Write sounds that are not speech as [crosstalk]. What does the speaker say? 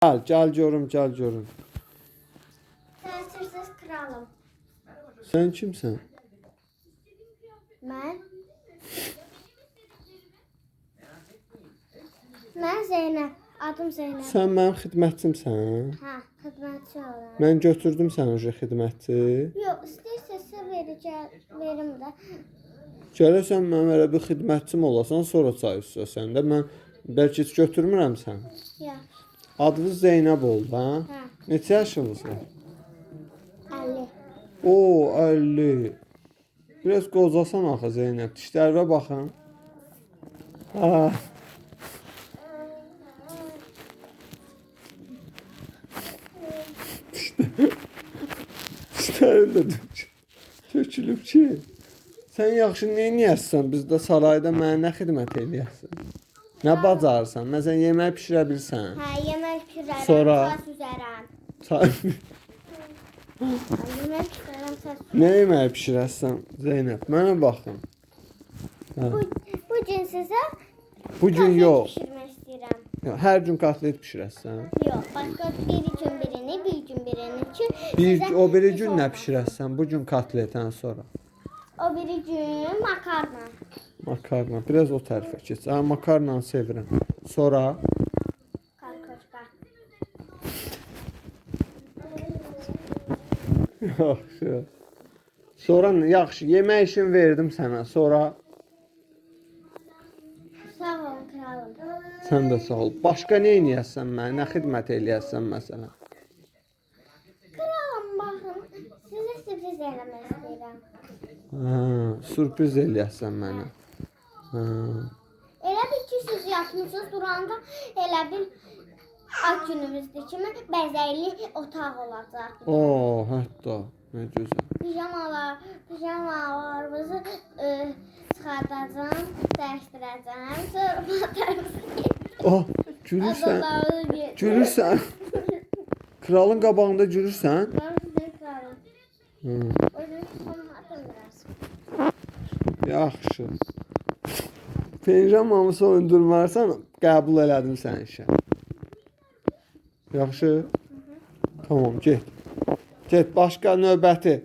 Gəl, gəl görüm, gəl görüm. Təsirsiz kralım. Sən kimsən? Mən Mən Zeynəb. Adım Zeynəb. Sən mənim xidmətçimsən. Hə, xidmətçi olaram. Mən götürdüm səni uje xidmətçi. Yox, istəyirsənsə verəcəm, verim də. Gələsən mənim elə bir xidmətçim olasan, sonra çay istəsən də mən bəlkə heç götürmürəm səni. Yox. Adınız Zeynəb oldu, hə? Hə, Neçə yaşınız var? 50. Oo, 50. Biraz qocasan axı Zeynəb. Dişlərinə baxın. Ha. [laughs] Dişlərin də tökülüb ki. Sən yaxşı nə edəsən? Bizdə sarayda mənə nə xidmət eləyəsən? Nə bacarırsan? Məsələn, yemək bişirə bilirsən? Hə, yemək pişirərəm, Sonra? saç üzərəm. Çay- Yemək pişirərəm, saç Nə yemək bişirəsən Zeynəb? Mənə baxın. Hə. Bu, bu gün sizə Bu gün yox. pişirmək istəyirəm. Hər gün kotlet bişirəsən. Yox, başqa bir gün birini, bir gün birini ki, Bir o biri gün nə bişirəsən? Bu gün kotletdən sonra. O biri gün makarna. Makarna. Biraz o tərəfə keç. Hə, makarnanı sevirəm. Sonra Kartoşka. yaxşı. Sonra nə- yaxşı, yemək işini verdim sənə. Sonra Sağ olun kralım. sən də sağ ol. Başqa nə edəsən mənə? Nə xidmət eləyəsən məsələn? Kralım baxın, sizə sürpriz eləmək istəyirəm. Hə, sürpriz eləyəsən mənə. Elə bil ki, siz yatmısınız duranda elə bil ad günümüzdür kimi bəzəkli otaq olacaq. Oo, hətta nə gözəl. Pijamalar, pijamalarımızı e, çıxardacağam, dəyişdirəcəm, sonra patərimizi Oh, gülürsən. Gülürsən. Kralın qabağında gülürsən? Ben size Yaxşı. Peyğəmbərimi soyundurmarsan, qəbul elədim sən işə. Yaxşı? Tamam, get. Get başqa növbəti.